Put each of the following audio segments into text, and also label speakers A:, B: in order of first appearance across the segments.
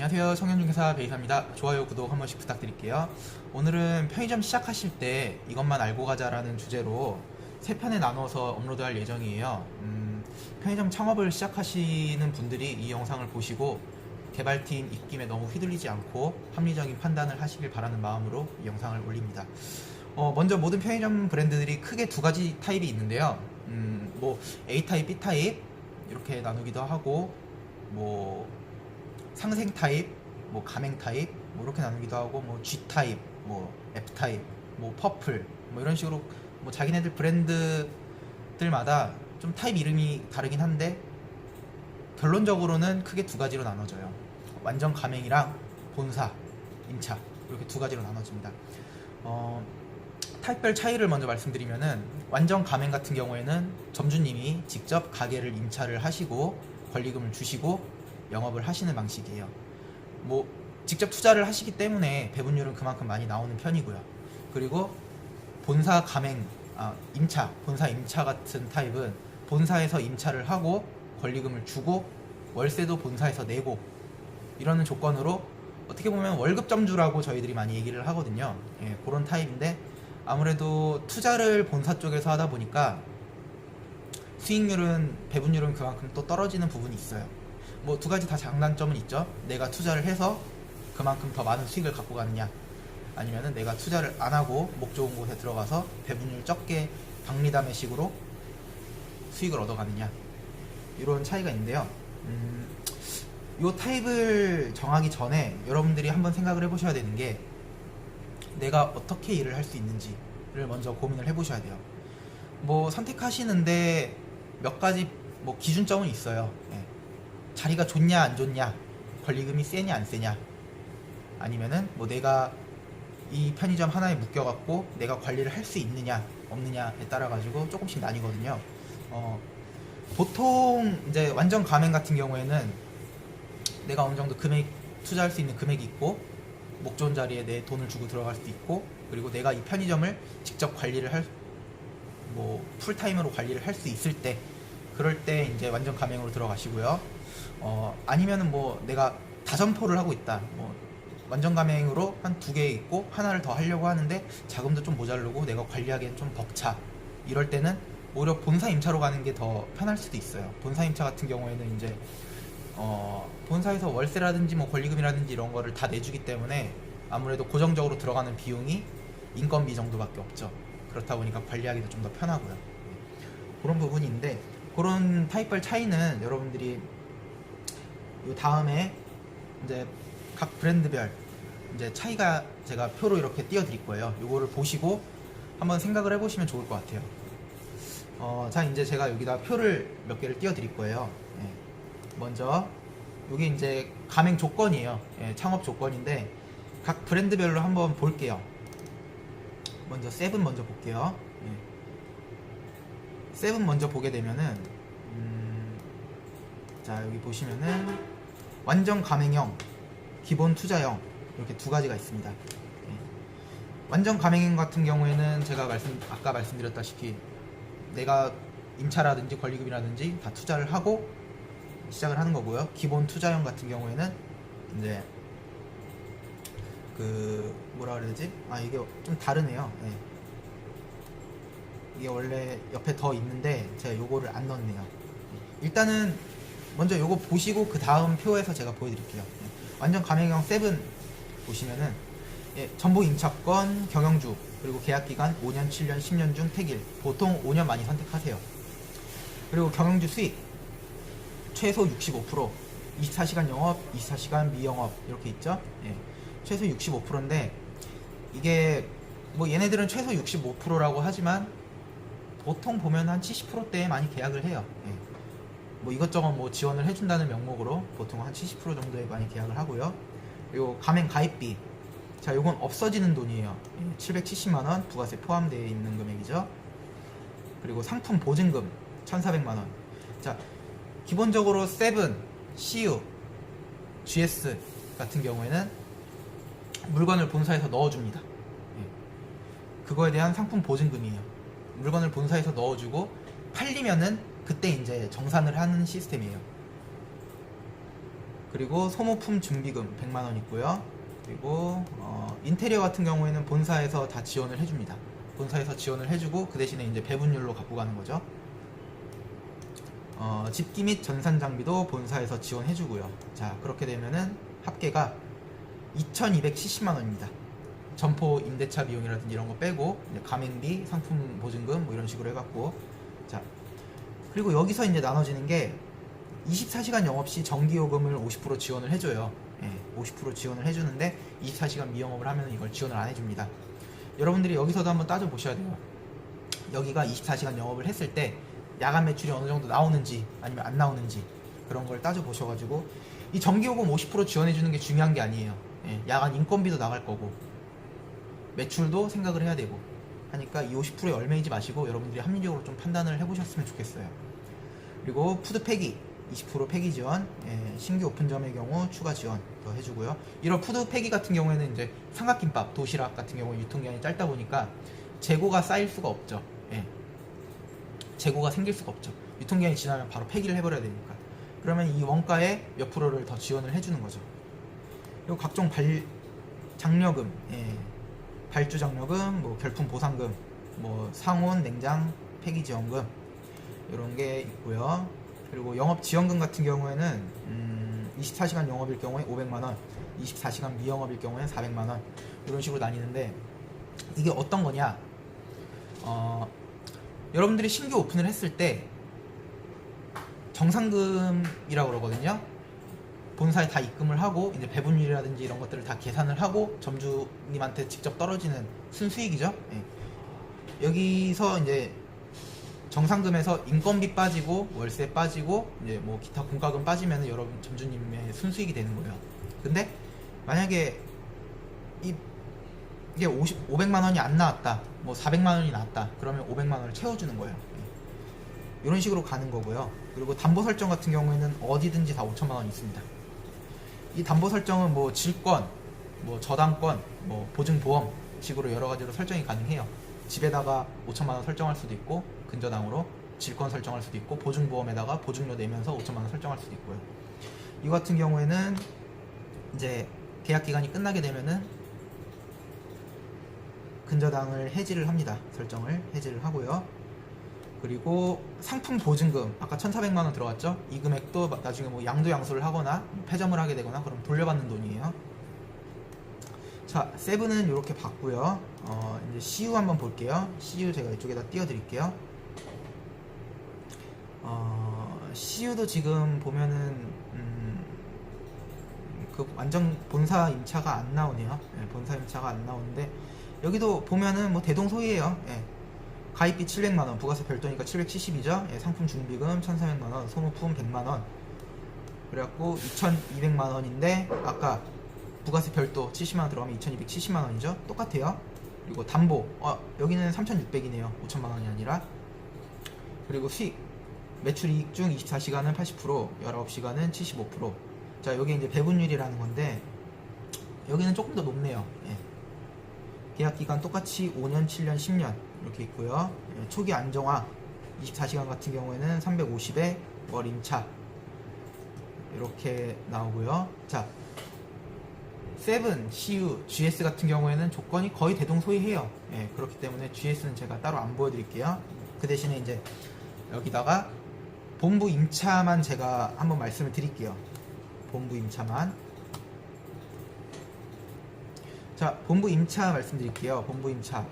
A: 안녕하세요. 청년중개사 베이사입니다. 좋아요, 구독 한 번씩 부탁드릴게요. 오늘은 편의점 시작하실 때 이것만 알고 가자라는 주제로 세 편에 나눠서 업로드할 예정이에요. 음, 편의점 창업을 시작하시는 분들이 이 영상을 보시고 개발팀 입김에 너무 휘둘리지 않고 합리적인 판단을 하시길 바라는 마음으로 이 영상을 올립니다. 어, 먼저 모든 편의점 브랜드들이 크게 두 가지 타입이 있는데요. 음, 뭐 A 타입, B 타입 이렇게 나누기도 하고 뭐 상생 타입, 뭐 가맹 타입, 뭐 이렇게 나누기도 하고 뭐 G 타입, 뭐 F 타입, 뭐 퍼플, 뭐 이런 식으로 뭐 자기네들 브랜드들마다 좀 타입 이름이 다르긴 한데 결론적으로는 크게 두 가지로 나눠져요. 완전 가맹이랑 본사, 임차 이렇게 두 가지로 나눠집니다. 어, 타입별 차이를 먼저 말씀드리면은 완전 가맹 같은 경우에는 점주님이 직접 가게를 임차를 하시고 권리금을 주시고 영업을 하시는 방식이에요. 뭐 직접 투자를 하시기 때문에 배분율은 그만큼 많이 나오는 편이고요. 그리고 본사 가맹, 아, 임차, 본사 임차 같은 타입은 본사에서 임차를 하고 권리금을 주고 월세도 본사에서 내고 이러는 조건으로 어떻게 보면 월급 점주라고 저희들이 많이 얘기를 하거든요. 예, 그런 타입인데 아무래도 투자를 본사 쪽에서 하다 보니까 수익률은 배분율은 그만큼 또 떨어지는 부분이 있어요. 뭐 두 가지 다 장단점은 있죠. 내가 투자를 해서 그만큼 더 많은 수익을 갖고 가느냐, 아니면은 내가 투자를 안 하고 목 좋은 곳에 들어가서 배분율 적게 박리담의 식으로 수익을 얻어가느냐 이런 차이가 있는데요. 음, 이 타입을 정하기 전에 여러분들이 한번 생각을 해보셔야 되는 게 내가 어떻게 일을 할 수 있는지를 먼저 고민을 해보셔야 돼요. 뭐 선택하시는데 몇 가지 뭐 기준점은 있어요. 예. 자리가 좋냐 안 좋냐, 권리금이 세냐 안 세냐, 아니면은 뭐 내가 이 편의점 하나에 묶여갖고 내가 관리를 할 수 있느냐 없느냐에 따라 가지고 조금씩 나뉘거든요. 어, 보통 이제 완전 가맹 같은 경우에는 내가 어느 정도 금액 투자할 수 있는 금액이 있고 목 좋은 자리에 내 돈을 주고 들어갈 수도 있고 그리고 내가 이 편의점을 직접 관리를 할 뭐 풀타임으로 관리를 할 수 있을 때 그럴 때 이제 완전 가맹으로 들어가시고요. 어 아니면은 뭐 내가 다점포를 하고 있다. 뭐 완전 가맹으로 한 두 개 있고 하나를 더 하려고 하는데 자금도 좀 모자르고 내가 관리하기엔 좀 벅차. 이럴 때는 오히려 본사 임차로 가는 게 더 편할 수도 있어요. 본사 임차 같은 경우에는 이제 어, 본사에서 월세라든지 뭐 권리금이라든지 이런 거를 다 내주기 때문에 아무래도 고정적으로 들어가는 비용이 인건비 정도밖에 없죠. 그렇다 보니까 관리하기도 좀 더 편하고요. 그런 부분인데 그런 타입별 차이는 여러분들이 이 다음에 이제 각 브랜드별 이제 차이가 제가 표로 이렇게 띄워드릴 거예요. 이거를 보시고 한번 생각을 해보시면 좋을 것 같아요. 어, 자 이제 제가 여기다 표를 몇 개를 띄워드릴 거예요. 예. 먼저 여기 이제 가맹 조건이에요. 예, 창업 조건인데 각 브랜드별로 한번 볼게요. 먼저 세븐 먼저 볼게요. 예. 세븐 먼저 보게 되면은 음, 자 여기 보시면은 완전 가맹형, 기본 투자형 이렇게 두 가지가 있습니다. 예. 완전 가맹형 같은 경우에는 제가 말씀 아까 말씀드렸다시피 내가 임차라든지 권리금이라든지 다 투자를 하고 시작을 하는 거고요. 기본 투자형 같은 경우에는 이제 그 뭐라 그래야 되지? 아 이게 좀 다르네요. 예. 이게 원래 옆에 더 있는데 제가 요거를 안 넣었네요. 예. 일단은 먼저 요거 보시고 그 다음 표에서 제가 보여드릴게요. 예. 완전 가맹형 세븐 보시면은 예, 전복 임차권, 경영주 그리고 계약기간 5년, 7년, 10년 중 택일 보통 5년 많이 선택하세요. 그리고 경영주 수익 최소 65% 24시간 영업, 24시간 미영업 이렇게 있죠. 예. 최소 65%인데 이게 뭐 얘네들은 최소 65%라고 하지만 보통 보면 한 70%대에 많이 계약을 해요. 예. 뭐 이것저것 뭐 지원을 해준다는 명목으로 보통 한 70% 정도에 많이 계약을 하고요. 그리고 가맹 가입비 자 요건 없어지는 돈이에요. 예, 770만 원 부가세 포함되어 있는 금액이죠. 그리고 상품 보증금 1,400만 원. 자 기본적으로 세븐, CU, GS 같은 경우에는 물건을 본사에서 넣어줍니다. 예. 그거에 대한 상품 보증금이에요. 물건을 본사에서 넣어주고 팔리면은 그때 이제 정산을 하는 시스템이에요. 그리고 소모품 준비금 100만 원 있고요. 그리고 어, 인테리어 같은 경우에는 본사에서 다 지원을 해줍니다. 본사에서 지원을 해주고 그 대신에 이제 배분율로 갖고 가는 거죠. 어, 집기 및 전산 장비도 본사에서 지원해주고요. 자 그렇게 되면은 합계가 2,270만 원입니다. 점포 임대차 비용이라든지 이런 거 빼고 가맹비, 상품 보증금 뭐 이런 식으로 해갖고 자 그리고 여기서 이제 나눠지는 게 24시간 영업 시 전기요금을 50% 지원을 해줘요. 예, 50% 지원을 해주는데 24시간 미영업을 하면 이걸 지원을 안 해줍니다. 여러분들이 여기서도 한번 따져 보셔야 돼요. 여기가 24시간 영업을 했을 때 야간 매출이 어느 정도 나오는지 아니면 안 나오는지 그런 걸 따져 보셔가지고 이 전기요금 50% 지원해 주는 게 중요한 게 아니에요. 예, 야간 인건비도 나갈 거고 매출도 생각을 해야 되고 하니까 이 50%에 얼매이지 마시고 여러분들이 합리적으로 좀 판단을 해보셨으면 좋겠어요. 그리고 푸드 폐기 20% 폐기 지원, 예, 신규 오픈점의 경우 추가 지원 더 해주고요. 이런 푸드 폐기 같은 경우에는 이제 삼각김밥, 도시락 같은 경우 유통기한이 짧다 보니까 재고가 쌓일 수가 없죠. 예. 재고가 생길 수가 없죠. 유통기한이 지나면 바로 폐기를 해버려야 되니까. 그러면 이 원가에 몇 프로를 더 지원을 해주는 거죠. 그리고 각종 발 장려금, 예. 발주 장려금, 뭐 결품 보상금, 뭐 상온, 냉장, 폐기 지원금 이런 게 있고요. 그리고 영업 지원금 같은 경우에는 음, 24시간 영업일 경우에 500만 원, 24시간 미영업일 경우에 400만 원 이런 식으로 나뉘는데 이게 어떤 거냐? 어, 여러분들이 신규 오픈을 했을 때 정상금이라고 그러거든요. 본사에 다 입금을 하고 이제 배분율이라든지 이런 것들을 다 계산을 하고 점주님한테 직접 떨어지는 순수익이죠. 예. 여기서 이제 정상금에서 인건비 빠지고 월세 빠지고 이제 뭐 기타 공과금 빠지면 여러분 점주님의 순수익이 되는 거예요. 근데 만약에 이 이게 50, 500만 원이 안 나왔다, 뭐 400만 원이 나왔다, 그러면 500만 원을 채워주는 거예요. 예. 이런 식으로 가는 거고요. 그리고 담보 설정 같은 경우에는 어디든지 다 5천만 원 있습니다. 이 담보 설정은 뭐 질권, 뭐 저당권, 뭐 보증보험 식으로 여러 가지로 설정이 가능해요. 집에다가 5천만 원 설정할 수도 있고 근저당으로 질권 설정할 수도 있고 보증보험에다가 보증료 내면서 5천만 원 설정할 수도 있고요. 이 같은 경우에는 이제 계약 기간이 끝나게 되면은 근저당을 해지를 합니다. 설정을 해지를 하고요. 그리고 상품 보증금 아까 1,400만 원 들어갔죠? 이 금액도 마- 나중에 뭐 양도 양수를 하거나 폐점을 하게 되거나 그럼 돌려받는 돈이에요. 자, 세븐은 이렇게 봤고요. 어, 이제 CU 한번 볼게요. CU 제가 이쪽에다 띄워드릴게요. 어, CU도 지금 보면은 음, 그 완전 본사 임차가 안 나오네요. 예, 본사 임차가 안 나오는데 여기도 보면은 뭐 대동소이해요. 예. 가입비 700만 원, 부가세 별도니까 770이죠. 예, 상품 준비금 1,400만 원, 소모품 100만 원. 그래갖고 2,200만 원인데 아까 부가세 별도 70만 원 들어가면 2,270만 원이죠. 똑같아요. 그리고 담보, 어, 여기는 3,600이네요. 5천만 원이 아니라. 그리고 수익, 매출 이익 중 24시간은 80%, 19시간은 75%. 자, 여기 이제 배분율이라는 건데 여기는 조금 더 높네요. 예. 계약 기간 똑같이 5년, 7년, 10년 이렇게 있고요. 예, 초기 안정화 24시간 같은 경우에는 350에 월 임차 이렇게 나오고요. 자, 세븐, CU, GS 같은 경우에는 조건이 거의 대동소이해요. 예, 그렇기 때문에 GS는 제가 따로 안 보여드릴게요. 그 대신에 이제 여기다가 본부 임차만 제가 한번 말씀을 드릴게요. 본부 임차만. 자, 본부 임차 말씀드릴게요. 본부 임차.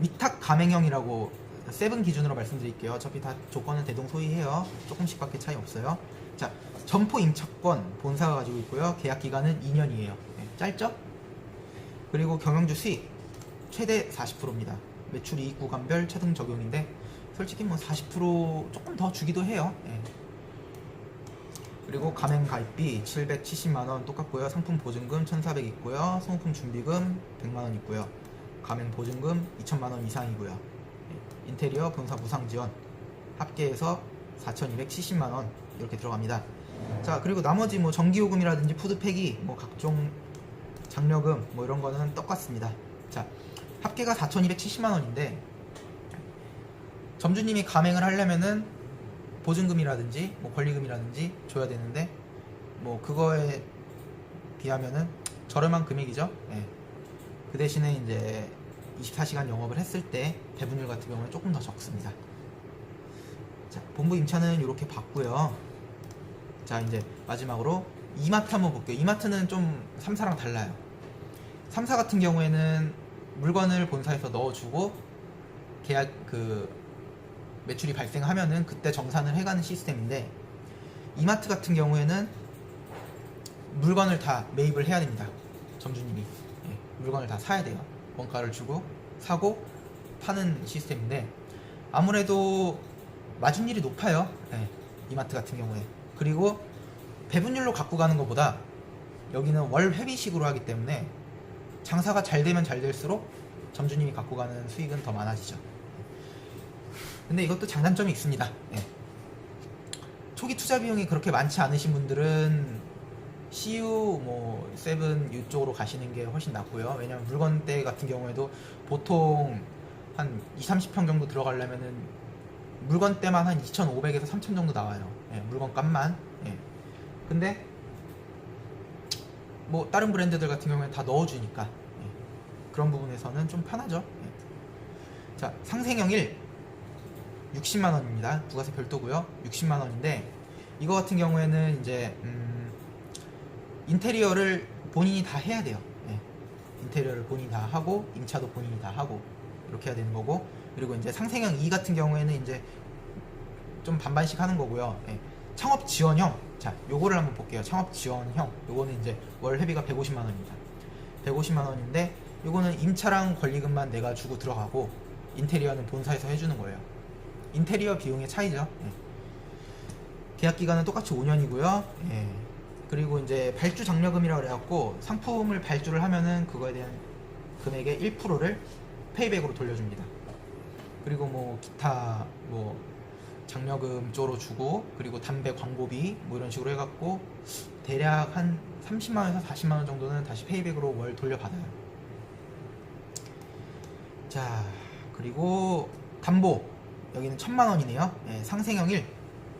A: 위탁 가맹형이라고 세븐 기준으로 말씀드릴게요. 어차피 다 조건은 대동소이해요. 조금씩밖에 차이 없어요. 자, 점포 임차권 본사가 가지고 있고요. 계약 기간은 2년이에요. 짧죠? 그리고 경영주 수익 최대 40%입니다. 매출 이익 구간별 차등 적용인데 솔직히 뭐 40% 조금 더 주기도 해요. 예. 그리고 가맹 가입비 770만 원 똑같고요. 상품 보증금 1,400 있고요. 소모품 준비금 100만 원 있고요. 가맹 보증금 2천만 원 이상이고요. 예. 인테리어 본사 무상 지원 합계해서 4,270만 원 이렇게 들어갑니다. 자 그리고 나머지 뭐 전기요금이라든지 푸드팩이 뭐 각종 장려금 뭐 이런 거는 똑같습니다. 자 합계가 4,270만 원인데 점주님이 가맹을 하려면은 보증금이라든지 뭐 권리금이라든지 줘야 되는데 뭐 그거에 비하면은 저렴한 금액이죠. 예. 그 대신에 이제 24시간 영업을 했을 때 배분율 같은 경우는 조금 더 적습니다. 자, 본부 임차는 이렇게 봤고요. 자, 이제 마지막으로 이마트 한번 볼게요. 이마트는 좀 3사랑 달라요. 3사 같은 경우에는 물건을 본사에서 넣어주고 계약 그 매출이 발생하면은 그때 정산을 해가는 시스템인데 이마트 같은 경우에는 물건을 다 매입을 해야 됩니다. 점주님이 예, 물건을 다 사야 돼요. 원가를 주고 사고 파는 시스템인데 아무래도 마진율이 높아요. 예, 이마트 같은 경우에 그리고 배분율로 갖고 가는 것보다 여기는 월 회비식으로 하기 때문에 장사가 잘 되면 잘 될수록 점주님이 갖고 가는 수익은 더 많아지죠. 근데 이것도 장단점이 있습니다. 예. 초기 투자 비용이 그렇게 많지 않으신 분들은 CU 뭐 세븐 이쪽으로 가시는 게 훨씬 낫고요. 왜냐면 물건대 같은 경우에도 보통 한 2, 30평 정도 들어가려면은 물건대만 한 2,500에서 3,000 정도 나와요. 예, 물건 값만. 예. 근데 뭐 다른 브랜드들 같은 경우에 다 넣어주니까 예. 그런 부분에서는 좀 편하죠. 예. 자 상생형 1 60만 원입니다. 부가세 별도고요. 60만 원인데 이거 같은 경우에는 이제 음, 인테리어를 본인이 다 해야 돼요. 예. 인테리어를 본인이 다 하고 임차도 본인이 다 하고 이렇게 해야 되는 거고 그리고 이제 상생형 2 같은 경우에는 이제 좀 반반씩 하는 거고요. 예. 창업 지원형 자 요거를 한번 볼게요. 창업 지원형 요거는 이제 월 회비가 150만 원입니다. 150만 원인데 요거는 임차랑 권리금만 내가 주고 들어가고 인테리어는 본사에서 해주는 거예요. 인테리어 비용의 차이죠. 예. 계약 기간은 똑같이 5년이고요. 예. 그리고 이제 발주 장려금이라고 그래갖고 상품을 발주를 하면은 그거에 대한 금액의 1%를 페이백으로 돌려줍니다. 그리고 뭐 기타 뭐 장려금 쪽으로 주고 그리고 담배 광고비 뭐 이런 식으로 해갖고 대략 한 30만 원에서 40만 원 정도는 다시 페이백으로 월 돌려받아요. 자 그리고 담보 여기는 천만 원이네요. 예, 상생형 1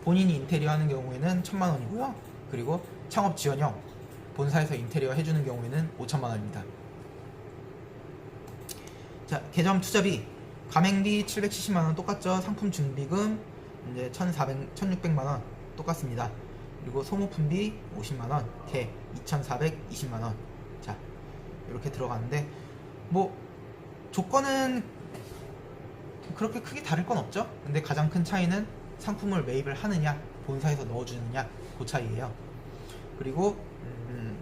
A: 본인이 인테리어 하는 경우에는 천만 원이고요. 그리고 창업 지원형 본사에서 인테리어 해주는 경우에는 5천만 원입니다. 자 계정 투자비 가맹비 770만 원 똑같죠. 상품 준비금 이제 1,400, 1,600만 원 똑같습니다. 그리고 소모품비 50만 원, 개 2,420만 원. 자 이렇게 들어가는데 뭐 조건은 그렇게 크게 다를 건 없죠. 근데 가장 큰 차이는 상품을 매입을 하느냐, 본사에서 넣어주느냐 그 차이예요. 그리고 음,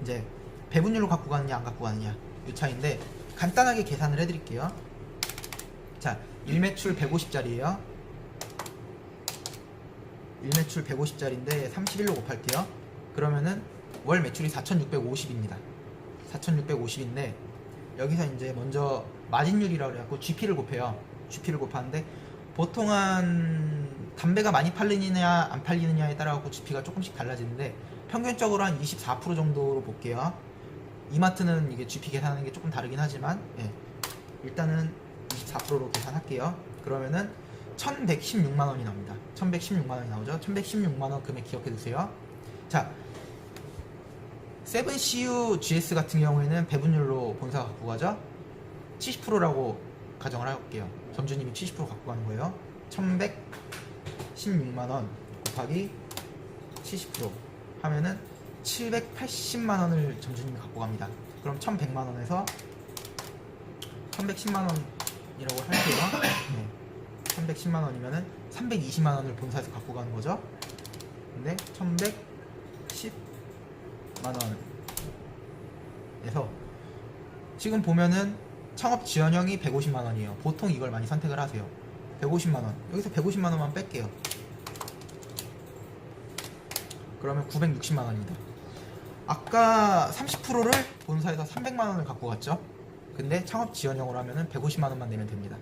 A: 이제 배분율로 갖고 가느냐 안 갖고 가느냐 이 차이인데 간단하게 계산을 해드릴게요. 자, 1매출 150짜리예요. 1매출 150짜리인데 31로 곱할게요. 그러면은 월 매출이 4,650입니다. 4,650인데 여기서 이제 먼저 마진율이라고 그래갖고 GP를 곱해요. GP를 곱하는데 보통 한 담배가 많이 팔리느냐 안 팔리느냐에 따라 갖고 GP가 조금씩 달라지는데 평균적으로 한 24% 정도로 볼게요. 이마트는 이게 GP 계산하는 게 조금 다르긴 하지만 예. 일단은 24%로 계산할게요. 그러면은 1116만 원이 나옵니다. 1116만 원이 나오죠. 1116만 원 금액 기억해 두세요. 자, 세븐 CU GS 같은 경우에는 배분율로 본사가 갖고 가죠. 70%라고 가정을 할게요. 점주님이 70% 갖고 가는 거예요. 1116만 원 곱하기 70% 하면은 780만 원을 점주님이 갖고 갑니다. 그럼 1100만 원에서 1110만 원이라고 할게요. 네. 310만 원이면은 320만 원을 본사에서 갖고 가는 거죠. 근데 1110만 원에서 지금 보면은 창업 지원형이 150만 원이에요. 보통 이걸 많이 선택을 하세요. 150만 원. 여기서 150만 원만 뺄게요. 그러면 960만 원입니다. 아까 30%를 본사에서 300만 원을 갖고 갔죠. 근데 창업 지원형으로 하면은 150만 원만 내면 됩니다.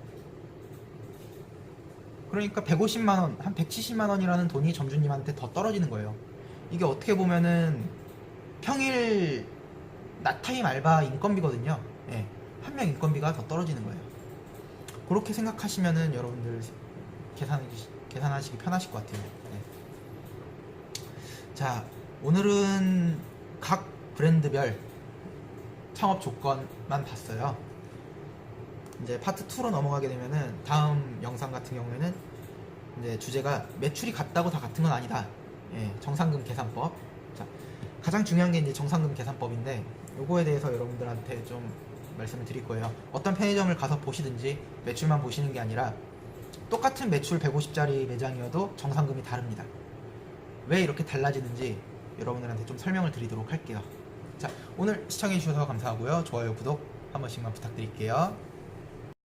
A: 그러니까 150만 원, 한 170만 원이라는 돈이 점주님한테 더 떨어지는 거예요. 이게 어떻게 보면은 평일 낮타임 알바 인건비거든요. 예. 한 명 인건비가 더 떨어지는 거예요. 그렇게 생각하시면은 여러분들 계산, 계산하시기 편하실 것 같아요. 예. 자, 오늘은 각 브랜드별 창업 조건만 봤어요. 이제 파트 2로 넘어가게 되면은 다음 영상 같은 경우에는 이제 주제가 매출이 같다고 다 같은 건 아니다. 예, 정상금 계산법. 자, 가장 중요한 게 이제 정상금 계산법인데 요거에 대해서 여러분들한테 좀 말씀을 드릴 거예요. 어떤 편의점을 가서 보시든지 매출만 보시는 게 아니라 똑같은 매출 150짜리 매장이어도 정상금이 다릅니다. 왜 이렇게 달라지는지 여러분들한테 좀 설명을 드리도록 할게요. 자, 오늘 시청해 주셔서 감사하고요. 좋아요, 구독 한 번씩만 부탁드릴게요.